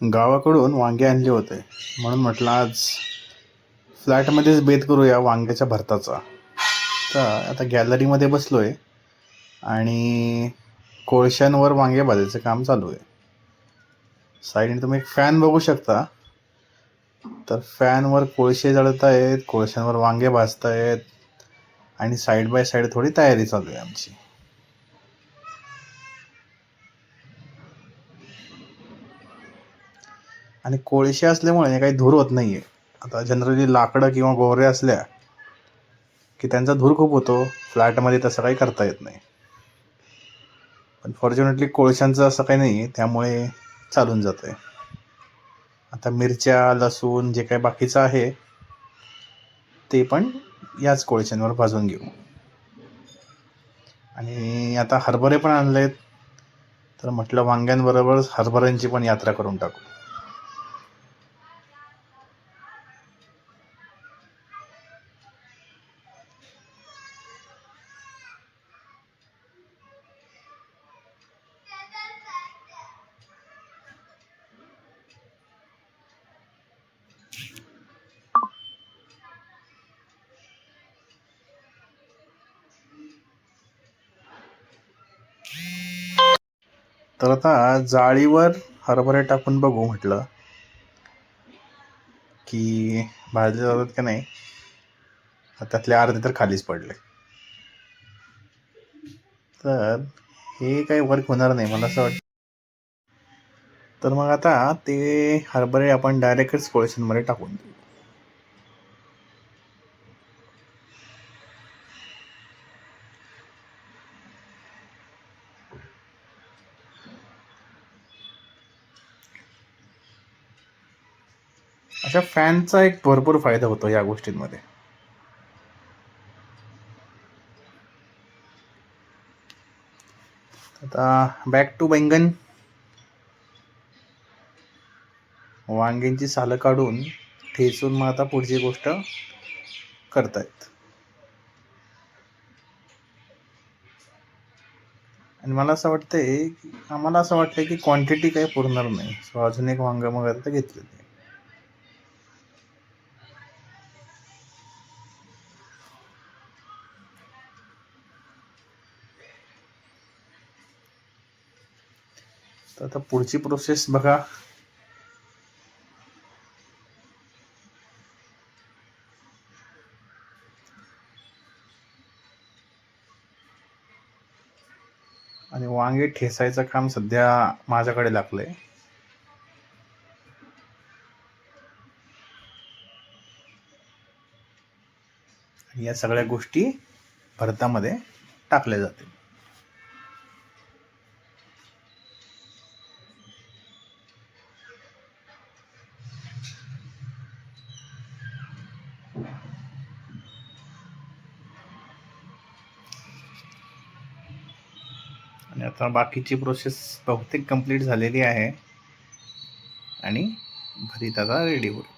गावाकडून वांगे आणले होते. म्हणून म्हटलं आज फ्लॅटमध्येच बेत करूया वांग्याच्या भरताचा. तर आता गॅलरीमध्ये बसलो आहे आणि कोळशांवर वांगे भाजायचं काम चालू आहे. साईडने तुम्ही एक फॅन बघू शकता. तर फॅनवर कोळशे जळत आहेत कोळशांवर वांगे भाजत आहेत आणि साईड बाय साईड थोडी तयारी चालू आहे आमची. आणि कोळशे असल्यामुळे काही धूर होत नाही आहे आता जनरली लाकडं किंवा गोवरे असल्या की त्यांचा धूर खूप होतो. फ्लॅटमध्ये तसं काही करता येत नाही. पण फॉर्च्युनेटली कोळशांचं असं काही नाही आहे त्यामुळे चालून जातं आहे आता मिरच्या लसूण जे काही बाकीचं आहे ते पण याच कोळशांवर भाजून घेऊ. आणि आता हरभरे पण आणले आहेत तर म्हटलं वांग्यांबरोबर हरभऱ्यांची पण यात्रा करून टाकू. तर आता जाळीवर हरभरे टाकून बघू म्हटलं की भाजले जातात का नाही. त्यातले अर्धे तर खालीच पडले. तर हे काही वर्क होणार नाही मला असं वाटतं. तर मग आता ते हरभरे आपण डायरेक्टच कोळशांमध्ये टाकून देऊ. अशा फॅनचा एक भरपूर फायदा होतो या गोष्टींमध्ये. आता बॅक टू बैंगन वांग्यांची सालं काढून ठेचून मग आता पुढची गोष्ट करतायत. आणि मला असं वाटतंय आम्हाला असं वाटतंय की क्वांटिटी काही पुरणार नाही. सो अजून एक वांग मग आता घेतलेली तर आता पुढची प्रोसेस बघा. आणि वांगे ठेसायचं काम सध्या माझ्याकडे लागलंय. या सगळ्या गोष्टी भरतामध्ये टाकल्या जातील. आता बाकीची प्रोसेस बहुतेक कंप्लीट झालेली आहे. आणि भरीत आता रेडी होईल.